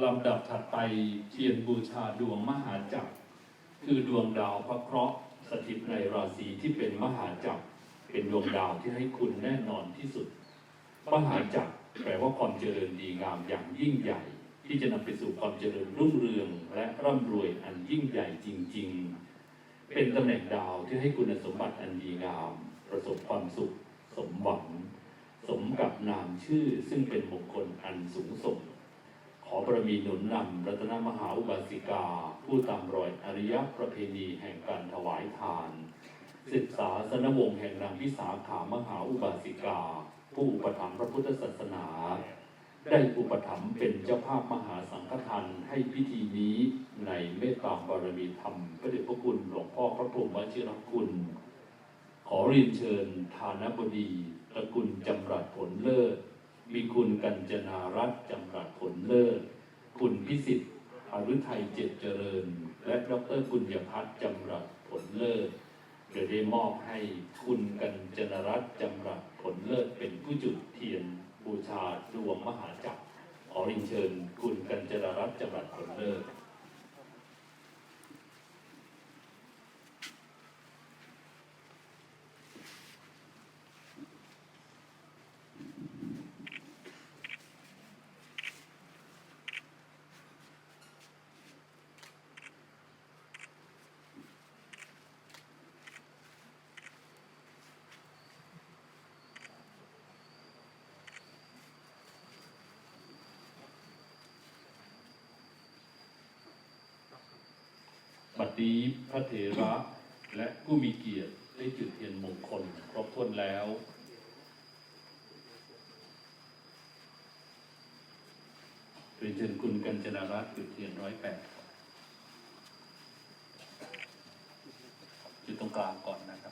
ลำดับถัดไปเทียนบูชาดวงมหาจักร คือดวงดาวพระเคราะห์สถิตในราศีที่เป็นมหาจักร เป็นดวงดาวที่ให้คุณแน่นอนที่สุด มหาจักรแปลว่าความเจริญดีงามอย่างยิ่งใหญ่ ที่จะนำไปสู่ความเจริญรุ่งเรือง และร่ำรวยอันยิ่งใหญ่จริง ๆ เป็นตำแหน่งดาวที่ให้คุณสมบัติอันดีงาม ประสบความสุข สมหวัง สมกับนามชื่อซึ่งเป็นมงคลอันสูงส่ง อบารมีหนุนนำรัตนมหาอุบาสิกา ผู้ตามรอยอริยประเพณีแห่งการถวายทาน ศึกษาสนวงแห่งนางพิสาขามหาอุบาสิกา ผู้อุปถัมภ์พระพุทธศาสนา ได้อุปถัมภ์เป็นเจ้าภาพมหาสังฆทานให้พิธีนี้ในเมตตาบารมีธรรมพระเดชพระคุณหลวงพ่อพระพรหมวชิรคุณ ขอเรียนเชิญ ฐานบดีตระกุลจำรัดผลเลิศ มีคุณกัญจนารัตน์จำรัดผลเลิศ คุณพิสิทธิ์อรุไทยเจ็ดเจริญ และดรกุญยพัฒน์จำรัดผลเลิศเดี๋ยวได้มอบให้คุณกัญจนารัตน์จำรัดผลเลิศเป็นผู้จุดเทียนบูชาดวงมหาจักรขอเรียนเชิญ คุณกัญจนารัตน์จำรัดผลเลิศ บัดนี้พระเถระและผู้มีเกียรติได้จุดเทียนมงคลครบถ้วนแล้วเรียนเชิญคุณกัญจนารัตน์จุดเทียนร้อยแปดจุดตรงกลางก่อนนะครับ